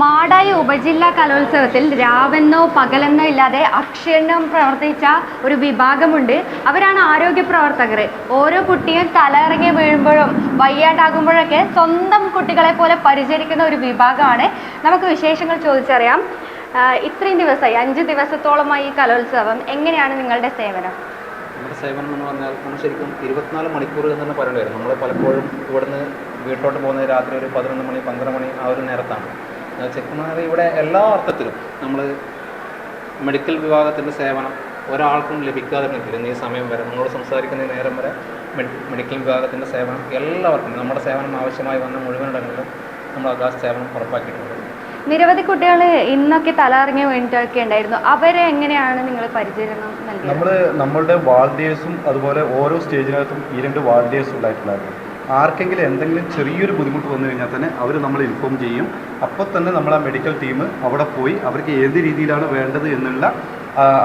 മാടായി ഉപജില്ലാ കലോത്സവത്തിൽ രാവെന്നോ പകലെന്നോ ഇല്ലാതെ അക്ഷീണം പ്രവർത്തിച്ച ഒരു വിഭാഗമുണ്ട്. അവരാണ് ആരോഗ്യ പ്രവർത്തകർ. ഓരോ കുട്ടിയും തലയിറങ്ങി വീഴുമ്പോഴും വയ്യാണ്ടാകുമ്പോഴൊക്കെ സ്വന്തം കുട്ടികളെ പോലെ പരിചരിക്കുന്ന ഒരു വിഭാഗമാണ്. നമുക്ക് വിശേഷങ്ങൾ ചോദിച്ചറിയാം. ഇത്രയും ദിവസമായി അഞ്ച് ദിവസത്തോളമായി ഈ കലോത്സവം എങ്ങനെയാണ് നിങ്ങളുടെ സേവനം? നമ്മുടെ സേവനം എന്ന് പറഞ്ഞാൽ നമ്മൾ ശരിക്കും ഇരുപത്തിനാല് മണിക്കൂർ എന്ന് പറയേണ്ടി വരും. നമ്മൾ പലപ്പോഴും ഇവിടുന്ന് വീട്ടിലോട്ട് പോകുന്നത് രാത്രി ഒരു പതിനൊന്ന് മണി പന്ത്രണ്ട് മണി ആ ഒരു നേരത്താണ്. ചെക്കന്മാർ ഇവിടെ എല്ലാ അർത്ഥത്തിലും നമ്മൾ മെഡിക്കൽ വിഭാഗത്തിന്റെ സേവനം ഒരാൾക്കും ലഭിക്കാതിരുന്നില്ല. ഈ സമയം വരെ നമ്മളോട് സംസാരിക്കുന്ന ഈ നേരം വരെ മെഡിക്കൽ വിഭാഗത്തിന്റെ സേവനം എല്ലാവർക്കും നമ്മുടെ സേവനം ആവശ്യമായി വന്ന മുഴുവൻ ഇടങ്ങളിലും നമ്മൾ ആ സേവനം ഉറപ്പാക്കിയിട്ടുണ്ട്. നിരവധി കുട്ടികൾ ഇന്നൊക്കെ തലയിറങ്ങി വേണ്ടിയിട്ടൊക്കെ ഉണ്ടായിരുന്നു. അവരെ എങ്ങനെയാണ് നിങ്ങൾ പരിചരണം നമ്മൾ നമ്മളുടെ വാൾഡേഴ്സും അതുപോലെ ഓരോ സ്റ്റേജിനകത്തും ഈ രണ്ട് വാൾഡേഴ്സ് ഉണ്ടായിട്ടുണ്ടായിരുന്നു. ആർക്കെങ്കിലും എന്തെങ്കിലും ചെറിയൊരു ബുദ്ധിമുട്ട് വന്നു കഴിഞ്ഞാൽ തന്നെ അവർ നമ്മൾ ഇൻഫോം ചെയ്യും. അപ്പോൾ തന്നെ നമ്മൾ ആ മെഡിക്കൽ ടീം അവിടെ പോയി അവർക്ക് ഏത് രീതിയിലാണ് വേണ്ടത് എന്നുള്ള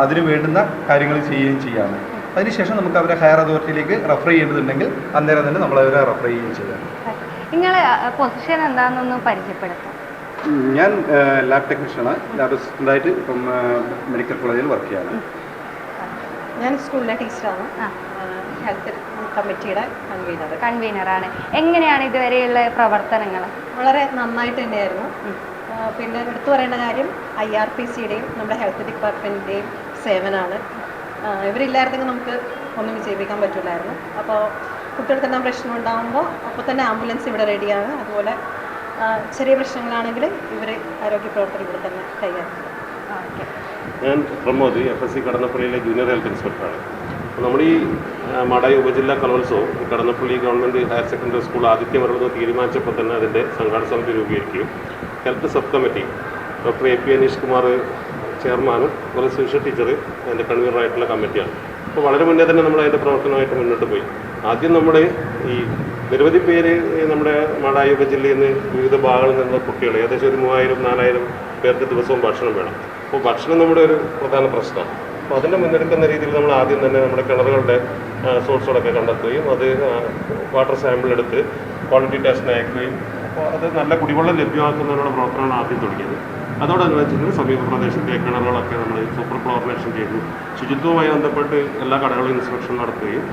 അതിന് വേണ്ടുന്ന കാര്യങ്ങൾ ചെയ്യുകയും ചെയ്യാണ്. അതിനുശേഷം നമുക്ക് അവരെ ഹയർ അതോറിറ്റിയിലേക്ക് റെഫർ ചെയ്യേണ്ടതുണ്ടെങ്കിൽ അന്നേരം തന്നെ നമ്മൾ അവരെ റെഫർ ചെയ്യുകയും ചെയ്യാം. നിങ്ങളെ പൊസിഷൻ എന്താണെന്നൊന്ന് പരിചയപ്പെടുത്താം. ഞാൻ ലാബ് ടെക്നീഷ്യനാണ് ലാബ് അസിസ്റ്റന്റായിട്ട് ഇപ്പം മെഡിക്കൽ കോളേജിൽ വർക്ക് ചെയ്യാണ്. ഞാൻ സ്കൂളിലെ ടീച്ചറാണ്. ഹെൽത്ത് കമ്മിറ്റിയുടെ കൺവീനർ. കൺവീനറാണ്. എങ്ങനെയാണ് ഇതുവരെയുള്ള പ്രവർത്തനങ്ങൾ? വളരെ നന്നായിട്ട് തന്നെയായിരുന്നു. പിന്നെ എടുത്തു പറയേണ്ട കാര്യം ഐ ആർ പി സിയുടെയും നമ്മുടെ ഹെൽത്ത് ഡിപ്പാർട്ട്മെന്റിന്റെയും സേവനമാണ് ഇവരില്ലായിരുന്നെങ്കിൽ നമുക്ക് ഒന്നും വിജയിപ്പിക്കാൻ പറ്റില്ലായിരുന്നു. അപ്പോൾ കുട്ടികൾക്ക് എന്താ പ്രശ്നം ഉണ്ടാകുമ്പോൾ അപ്പോൾ തന്നെ ആംബുലൻസ് ഇവിടെ റെഡിയാണ്. അതുപോലെ ചെറിയ പ്രശ്നങ്ങളാണെങ്കിൽ ഇവർ ആരോഗ്യ പ്രവർത്തകർ ഇവിടെ തന്നെ കൈകാര്യം ചെയ്യും. ഞാൻ പ്രമോദ് എഫ് എസ് സി കടന്നപ്പള്ളിയിലെ ജൂനിയർ ഹെൽത്ത് ഇൻസ്പെക്ടറാണ്. നമ്മുടെ ഈ മടായി ഉപജില്ലാ കലോത്സവം Kadannappally government higher secondary school ആദിത്യം വരുന്നത് തീരുമാനിച്ചപ്പോൾ തന്നെ അതിന്റെ സംഘാടന സമിതി രൂപീകരിക്കുകയും health sub committee doctor A P Aneesh Kumar ചെയർമാനും അതുപോലെ സുഷ ടീച്ചർ അതിന്റെ കൺവീനറായിട്ടുള്ള കമ്മിറ്റിയാണ്. അപ്പോൾ വളരെ മുന്നേ തന്നെ നമ്മൾ അതിന്റെ പ്രവർത്തനമായിട്ട് മുന്നോട്ട് പോയി. ആദ്യം നമ്മുടെ ഈ നിരവധി പേര് നമ്മുടെ മാടായി ഉപജില്ലയിൽ നിന്ന് വിവിധ ഭാഗങ്ങളിൽ നിന്നുള്ള കുട്ടികൾ ഏകദേശം ഒരു മൂവായിരം നാലായിരം പേർക്ക് ദിവസവും ഭക്ഷണം വേണം. അപ്പോൾ ഭക്ഷണം നമ്മുടെ ഒരു പ്രധാന പ്രശ്നമാണ്. അപ്പോൾ അതിന്റെ മുന്നെടുക്കുന്ന രീതിയിൽ നമ്മൾ ആദ്യം തന്നെ നമ്മുടെ കിണറുകളുടെ സോഴ്സുകളൊക്കെ കണ്ടെത്തുകയും അത് വാട്ടർ സാമ്പിൾ എടുത്ത് ക്വാളിറ്റി ടെസ്റ്റിന് അയക്കുകയും അപ്പോൾ അത് നല്ല കുടിവെള്ളം ലഭ്യമാക്കുന്നതിനുള്ള പ്രവർത്തനമാണ് ആദ്യം തുടങ്ങിയത്. അതോടനുബന്ധിച്ചിട്ട് സമീപ പ്രദേശത്തെ കിണറുകളൊക്കെ നമ്മൾ സൂപ്പർ ക്ലോറിനേഷൻ ചെയ്തു. ശുചിത്വവുമായി ബന്ധപ്പെട്ട് എല്ലാ കടകളും ഇൻസ്പെക്ഷൻ നടത്തുകയും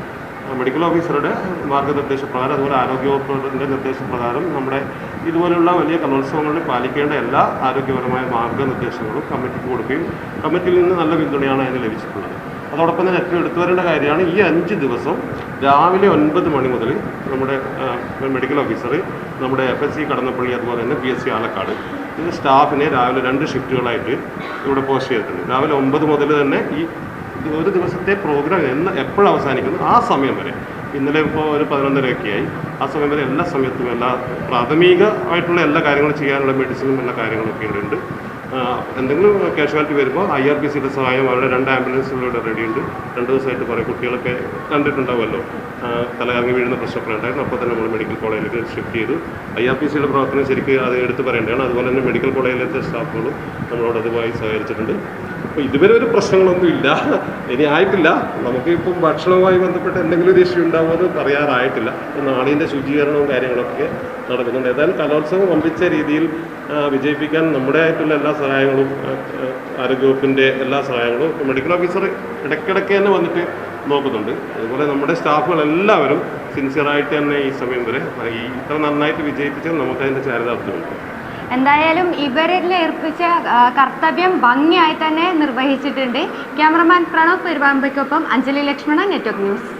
മെഡിക്കൽ ഓഫീസറുടെ മാർഗനിർദ്ദേശപ്രകാരം അതുപോലെ ആരോഗ്യവകുപ്പിന്റെ നിർദ്ദേശപ്രകാരം നമ്മുടെ ഇതുപോലുള്ള വലിയ കലോത്സവങ്ങളിൽ പാലിക്കേണ്ട എല്ലാ ആരോഗ്യപരമായ മാർഗനിർദ്ദേശങ്ങളും കമ്മിറ്റിക്ക് കൊടുക്കുകയും കമ്മിറ്റിയിൽ നിന്ന് നല്ല പിന്തുണയാണ് അതിന് ലഭിച്ചിട്ടുള്ളത്. അതോടൊപ്പം തന്നെ ഏറ്റവും എടുത്തു വരേണ്ട കാര്യമാണ് ഈ അഞ്ച് ദിവസം രാവിലെ ഒൻപത് മണി മുതൽ നമ്മുടെ മെഡിക്കൽ ഓഫീസർ നമ്മുടെ എഫ് എസ് സി കടന്നപ്പള്ളി അതുപോലെ തന്നെ പി എസ് സി ആലക്കാട് ഇത് സ്റ്റാഫിനെ രാവിലെ രണ്ട് ഷിഫ്റ്റുകളായിട്ട് ഇവിടെ പോസ്റ്റ് ചെയ്തിട്ടുണ്ട്. രാവിലെ ഒമ്പത് മുതൽ തന്നെ ഈ ഒരു ദിവസത്തെ പ്രോഗ്രാം എന്ന് എപ്പോഴവസാനിക്കുന്നു ആ സമയം വരെ ഇന്നലെ ഇപ്പോൾ ഒരു പതിനൊന്നരയൊക്കെ ആയി ആ സമയം വരെ എല്ലാ സമയത്തും എല്ലാ പ്രാഥമികമായിട്ടുള്ള എല്ലാ കാര്യങ്ങളും ചെയ്യാനുള്ള മെഡിസിനും എല്ലാ കാര്യങ്ങളൊക്കെ ഇവിടെ ഉണ്ട് ആ, എന്തെങ്കിലും കാഷ്വാലിറ്റി വരുമ്പോൾ ഐ ആർ ബി സിയുടെ സഹായം അവരുടെ രണ്ട് ആംബുലൻസുകളിലൂടെ റെഡി റെഡിയുണ്ട് രണ്ട് ദിവസമായിട്ട് കുറേ കുട്ടികളൊക്കെ കണ്ടിട്ടുണ്ടാവുമല്ലോ. തലകറങ്ങി വീഴുന്ന പ്രശ്നമൊക്കെ ഉണ്ടായിരുന്നു. അപ്പോൾ തന്നെ നമ്മൾ മെഡിക്കൽ കോളേജിലേക്ക് ഷിഫ്റ്റ് ചെയ്തു. ഐ ആർ ബി സിയുടെ പ്രവർത്തനം ശരിക്കും അത് എടുത്ത് പറയേണ്ടതാണ്. അതുപോലെ തന്നെ മെഡിക്കൽ കോളേജിലത്തെ സ്റ്റാഫുകളും നമ്മളോട് അതുമായി സഹകരിച്ചിട്ടുണ്ട്. അപ്പോൾ ഇതുവരെ ഒരു പ്രശ്നങ്ങളൊന്നും ഇല്ല. ഇനി ആയിട്ടില്ല. നമുക്ക് ഇപ്പം ഭക്ഷണവുമായി ബന്ധപ്പെട്ട് എന്തെങ്കിലും ഒരു ഇഷ്യൂ ഉണ്ടാവുമെന്ന് പറയാറായിട്ടില്ല. നാടിന്റെ ശുചീകരണവും കാര്യങ്ങളൊക്കെ നടക്കുന്നുണ്ട്. ഏതായാലും കലോത്സവം വമ്പിച്ച രീതിയിൽ വിജയിപ്പിക്കാൻ നമ്മുടെ ആയിട്ടുള്ള എല്ലാ സഹായങ്ങളും ആരോഗ്യവകുപ്പിന്റെ എല്ലാ സഹായങ്ങളും മെഡിക്കൽ ഓഫീസർ ഇടയ്ക്കിടയ്ക്ക് തന്നെ വന്നിട്ട് നോക്കുന്നുണ്ട്. അതുപോലെ നമ്മുടെ സ്റ്റാഫുകൾ എല്ലാവരും സിൻസിയറായിട്ട് തന്നെ ഈ സമയം വരെ ഈ ഇത്ര നന്നായിട്ട് വിജയിപ്പിച്ചാൽ നമുക്ക് അതിന്റെ ചാരിതാർത്ഥ്യമുണ്ട്. എന്തായാലും ഇവരിൽ ഏർപ്പിച്ച കർത്തവ്യം ഭംഗിയായി തന്നെ നിർവഹിച്ചിട്ടുണ്ട്. ക്യാമറമാൻ പ്രണവ് പെരുവാമ്പയ്ക്കൊപ്പം അഞ്ജലി ലക്ഷ്മണ നെറ്റ്വർക്ക് ന്യൂസ്.